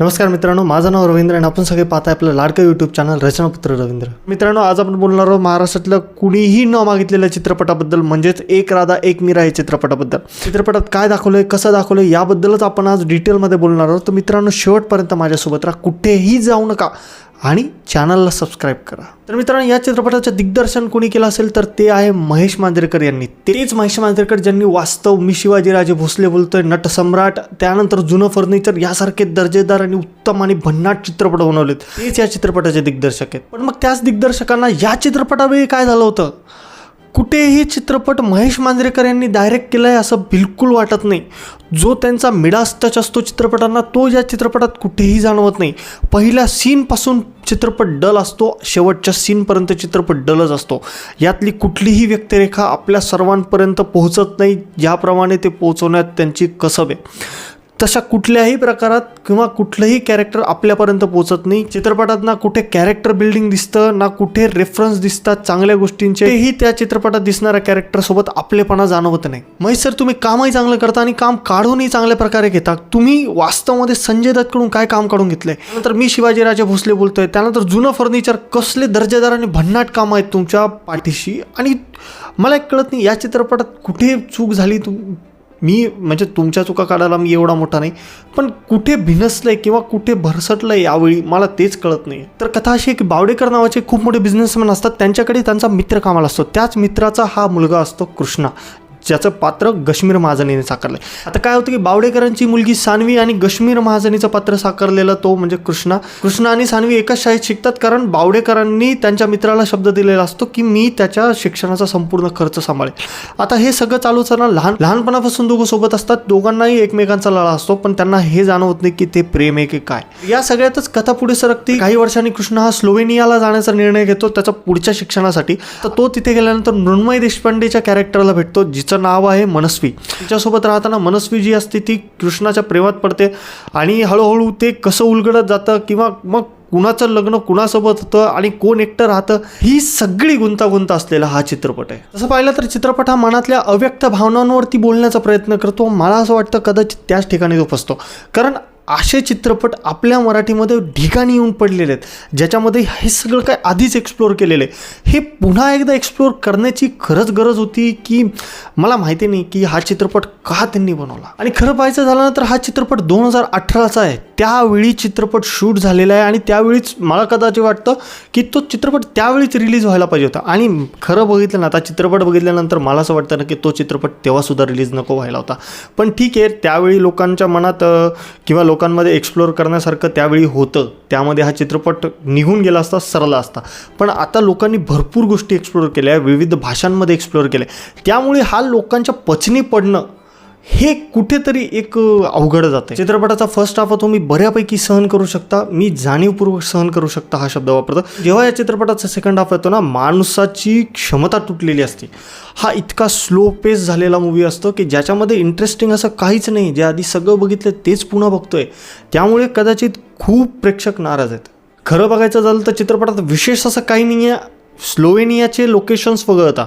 नमस्कार मित्रांनो माझं नाव रवींद्र आणि आपण सगळे पाहताय आपलं लाडकं यूट्यूब चॅनल रचनापुत्र रवींद्र. मित्रांनो आज आपण बोलणार आहोत महाराष्ट्रातल्या कुणीही न मागितलेल्या चित्रपटाबद्दल म्हणजेच एक राधा एक मीरा या चित्रपटाबद्दल. चित्रपटात काय दाखवलंय कसं दाखवलंय याबद्दलच आपण आज डिटेलमध्ये बोलणार आहोत. तर मित्रांनो शेवटपर्यंत माझ्यासोबत राहा. कुठेही जाऊ नका. आणि चॅनलला सबस्क्राईब करा. तर मित्रांनो या चित्रपटाचं दिग्दर्शन कोणी केलं असेल तर ते आहे महेश मांजरेकर यांनी. तेच महेश मांजरेकर ज्यांनी वास्तव मी शिवाजीराजे भोसले बोलतोय नटसम्राट त्यानंतर जुनं फर्निचर यासारखे दर्जेदार आणि उत्तम आणि भन्नाट चित्रपट बनवलेत. तेच या चित्रपटाचे दिग्दर्शक आहेत. पण मग त्याच दिग्दर्शकांना या चित्रपटावेळी काय झालं होतं? कुठेही चित्रपट महेश मांजरेकर यांनी डायरेक्ट केला आहे असं बिलकुल वाटत नाही. जो त्यांचा मिडास टच असतो चित्रपटांना तो या चित्रपटात कुठेही जाणवत नाही. पहिल्या सीनपासून चित्रपट डल असतो शेवटच्या सीनपर्यंत चित्रपट डलच असतो. यातली कुठलीही व्यक्तिरेखा आपल्या सर्वांपर्यंत पोहोचत नाही ज्याप्रमाणे ते पोहोचवण्यात त्यांची कसब आहे. तशा कुठल्याही प्रकारात किंवा कुठलंही कॅरेक्टर आपल्यापर्यंत पोहोचत नाही. चित्रपटात ना कुठे कॅरेक्टर बिल्डिंग दिसतं ना कुठे रेफरन्स दिसतात चांगल्या गोष्टींचे. तेही त्या चित्रपटात दिसणाऱ्या कॅरेक्टरसोबत आपलेपणा जाणवत नाही. महेश सर तुम्ही कामही चांगलं करता आणि काम काढूनही चांगल्या प्रकारे घेता. तुम्ही वास्तवामध्ये संजय दत्तकडून काय काम काढून घेतलंय? त्यानंतर मी शिवाजीराजे भोसले बोलतोय. त्यानंतर जुनं फर्निचर कसले दर्जेदार आणि भन्नाट काम आहेत तुमच्या पाठीशी? आणि मला एक कळत नाही या चित्रपटात कुठे चूक झाली? तुम मी म्हणजे तुमच्या चुका काढायला मी एवढा मोठा नाही. पण कुठे भिनसलं आहे किंवा कुठे भरसटलं आहे यावेळी मला तेच कळत नाही. तर कथा अशी आहे की बावडेकर नावाचे खूप मोठे बिझनेसमॅन असतात त्यांच्याकडे त्यांचा मित्र कामाला असतो. त्याच मित्राचा हा मुलगा असतो कृष्णा. ज्याचं पात्र गश्मीर महाजनीने आहे आता काय होतं की बावडेकरांची मुलगी सानवी आणि गश्मीर महाजनीचं पात्र साकारलेलं तो म्हणजे कृष्णा. कृष्णा आणि सानवी एकाच शाळेत शिकतात कारण बावडेकरांनी त्यांच्या मित्राला शब्द दिलेला असतो की मी त्याच्या शिक्षणाचा संपूर्ण खर्च सांभाळेल आता हे सगळं चालू असताना लहान लहानपणापासून दोघं सोबत असतात. दोघांनाही एकमेकांचा लळा असतो पण त्यांना हे जाणवत नाही की ते प्रेम आहे की काय. या सगळ्यातच कथा पुढे सरकते. काही वर्षांनी कृष्ण हा स्लोवेनियाला जाण्याचा निर्णय घेतो त्याच्या पुढच्या शिक्षणासाठी. तर तो तिथे गेल्यानंतर मृण्मय देशपांडेच्या कॅरेक्टरला भेटतो जिचं नाव आहे मनस्वी. तिच्यासोबत राहताना मनस्वी जी असते ती कृष्णाच्या प्रेमात पडते. आणि हळूहळू ते कसं उलगडत जातं किंवा मग कुणाचं लग्न कुणासोबत होतं आणि कोण एकटं राहतं ही सगळी गुंतागुंत असलेला हा चित्रपट आहे. तसं पाहिलं तर चित्रपट हा मनातल्या अव्यक्त भावनांवरती बोलण्याचा प्रयत्न करतो. मला असं वाटतं कदाचित त्याच ठिकाणी तो फसतो. कारण असे चित्रपट आपल्या मराठीमध्ये ठिकाणी येऊन पडलेले आहेत ज्याच्यामध्ये हे सगळं काय आधीच एक्सप्लोअर केलेलं आहे. हे पुन्हा एकदा एक्सप्लोअर करण्याची खरंच गरज होती की मला माहिती नाही की हा चित्रपट का त्यांनी बनवला. आणि खरं पाहायचं झालं ना तर हा चित्रपट दोन हजार अठराचा आहे. त्यावेळी चित्रपट शूट झालेला आहे आणि त्यावेळीच मला कदाचित वाटतं की तो चित्रपट त्यावेळीच रिलीज व्हायला पाहिजे होता. आणि खरं बघितलं ना आता चित्रपट बघितल्यानंतर मला असं वाटतं ना की तो चित्रपट तेव्हासुद्धा रिलीज नको व्हायला होता. पण ठीक आहे त्यावेळी लोकांच्या मनात किंवा लोक लोकांमध्ये एक्सप्लोअर करण्यासारखं त्यावेळी होतं. त्यामध्ये हा चित्रपट निघून गेला असता सरला असता. पण आता लोकांनी भरपूर गोष्टी एक्सप्लोअर केल्या विविध भाषांमध्ये एक्सप्लोअर केल्या. त्यामुळे हा लोकांच्या पचनी पडणं हे कुठेतरी एक अवघड जातं चित्रपटाचा फर्स्ट हाफ तुम्ही बऱ्यापैकी सहन करू शकता. मी जाणीवपूर्वक सहन करू शकता हा शब्द वापरतो. जेव्हा या चित्रपटाचा सेकंड हाफ येतो ना माणसाची क्षमता तुटलेली असते. हा इतका स्लो पेस झालेला मूवी असतो की ज्याच्यामध्ये इंटरेस्टिंग असं काहीच नाही. जे आधी सगळं बघितलं तेच पुन्हा बघतोय. त्यामुळे कदाचित खूप प्रेक्षक नाराज आहेत. खरं बघायचं झालं तर चित्रपटात विशेष असं काही नाही आहे स्लोवेनियाचे लोकेशन्स वगळता.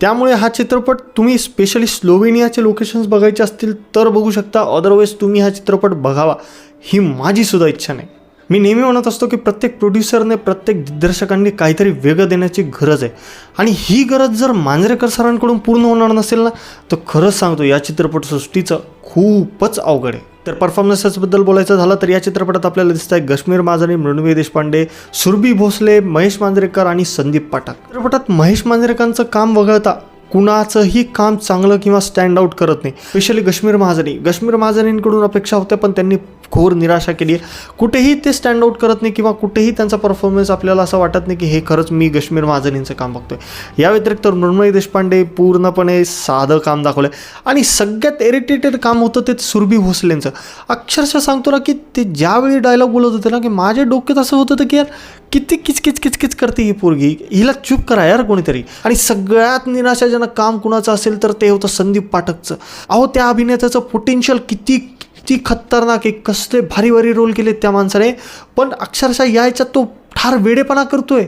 त्यामुळे हा चित्रपट तुम्ही स्पेशली स्लोवेनियाचे लोकेशन्स बघायचे असतील तर बघू शकता. अदरवाईज तुम्ही हा चित्रपट बघावा. ही माझीसुद्धा इच्छा नाही. मी नेहमी म्हणत असतो की प्रत्येक प्रोड्युसरने प्रत्येक दिग्दर्शकांनी काहीतरी वेगळं देण्याची गरज आहे. आणि ही गरज जर मांजरेकर सरांकडून पूर्ण होणार नसेल ना तर खरंच सांगतो या चित्रपटसृष्टीचं खूपच अवघड आहे. तर परफॉर्मन्सेसबद्दल बोलायचं झालं तर या चित्रपटात आपल्याला दिसत आहे गश्मीर माजानी मृण्मयी देशपांडे सुरभी भोसले महेश मांजरेकर आणि संदीप पाठक. चित्रपटात महेश मांजरेकरांचं काम वगळता कुणाचंही काम चांगलं किंवा स्टँड आउट करत नाही. स्पेशली गश्मीर महाजनी गश्मीर महाजनींकडून अपेक्षा होत्या पण त्यांनी घोर निराशा केली आहे. कुठेही ते स्टँड आउट करत नाही किंवा कुठेही त्यांचा परफॉर्मन्स आपल्याला असं वाटत नाही की हे खरंच मी गश्मीर महाजनींचं काम बघतोय. या व्यतिरिक्त मृण्मयी देशपांडे पूर्णपणे साधं काम दाखवलं आणि सगळ्यात इरिटेटेड काम होतं ते सुरभी भोसलेंचं. अक्षरशः सांगतो ना की ते ज्यावेळी डायलॉग बोलत होते ना की माझ्या डोक्यात असं होत होतं की यार किती किचकिच किचकिच करते ही पोरगी? हिला चूप करा यार कोणीतरी. आणि सगळ्यात निराशाजनक काम कुणाचं असेल तर ते होतं संदीप पाठकचं. अहो त्या अभिनेत्याचं पोटेन्शियल किती किती खतरनाक आहे. कसले भारी भारी रोल केले त्या माणसाने. पण अक्षरशः यायचा तो फार वेडेपणा करतोय.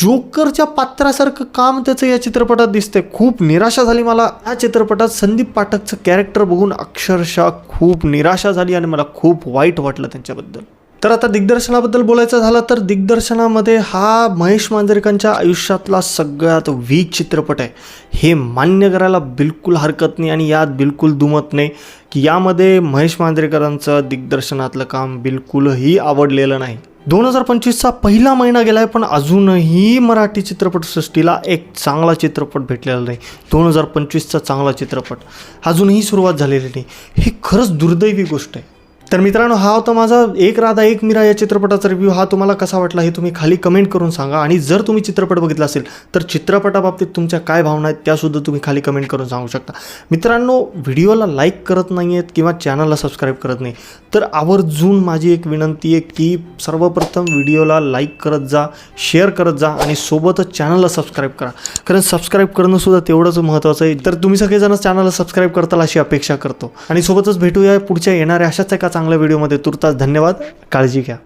जोकरच्या पात्रासारखं काम त्याचं या चित्रपटात दिसतंय. खूप निराशा झाली मला. या चित्रपटात संदीप पाठकचं कॅरेक्टर बघून अक्षरशः खूप निराशा झाली आणि मला खूप वाईट वाटलं त्यांच्याबद्दल. तर आता दिग्दर्शनाबद्दल बोलायचं झालं तर दिग्दर्शनामध्ये हा महेश मांजरेकरांच्या आयुष्यातला सगळ्यात वीक चित्रपट आहे. हे मान्य करायला बिलकुल हरकत नाही आणि यात बिलकुल दुमत नाही की यामध्ये महेश मांजरेकरांचं दिग्दर्शनातलं काम बिलकुलही आवडलेलं नाही. दोन हजार पंचवीसचा पहिला महिना गेला आहे पण अजूनही मराठी चित्रपटसृष्टीला एक चांगला चित्रपट भेटलेला नाही. दोन हजार पंचवीसचा चांगला चित्रपट. अजूनही सुरुवात झालेली नाही. ही खरंच दुर्दैवी गोष्ट आहे. तर मित्रांनो हा होता माझा एक राधा एक मीरा या चित्रपटाचा रिव्ह्यू हा तुम्हाला कसा वाटला हे तुम्ही खाली कमेंट करून सांगा. आणि जर तुम्ही चित्रपट बघितला असेल तर चित्रपटाबाबतीत तुमच्या काय भावना आहेत त्यासुद्धा तुम्ही खाली कमेंट करून सांगू शकता. मित्रांनो व्हिडिओला लाईक करत नाही आहेत किंवा चॅनलला सबस्क्राईब करत नाही तर आवर्जून माझी एक विनंती आहे की सर्वप्रथम व्हिडिओला लाईक करत जा शेअर करत जा आणि सोबतच चॅनलला सबस्क्राईब करा. कारण सबस्क्राईब करणंसुद्धा तेवढंच महत्त्वाचं आहे. तर तुम्ही सगळेजण चॅनलला सबस्क्राईब करताल अशी अपेक्षा करतो. आणि सोबतच भेटूया पुढच्या येणाऱ्या अशाच एका चांगल्या व्हिडिओमध्ये तुर्तास धन्यवाद. काळजी घ्या.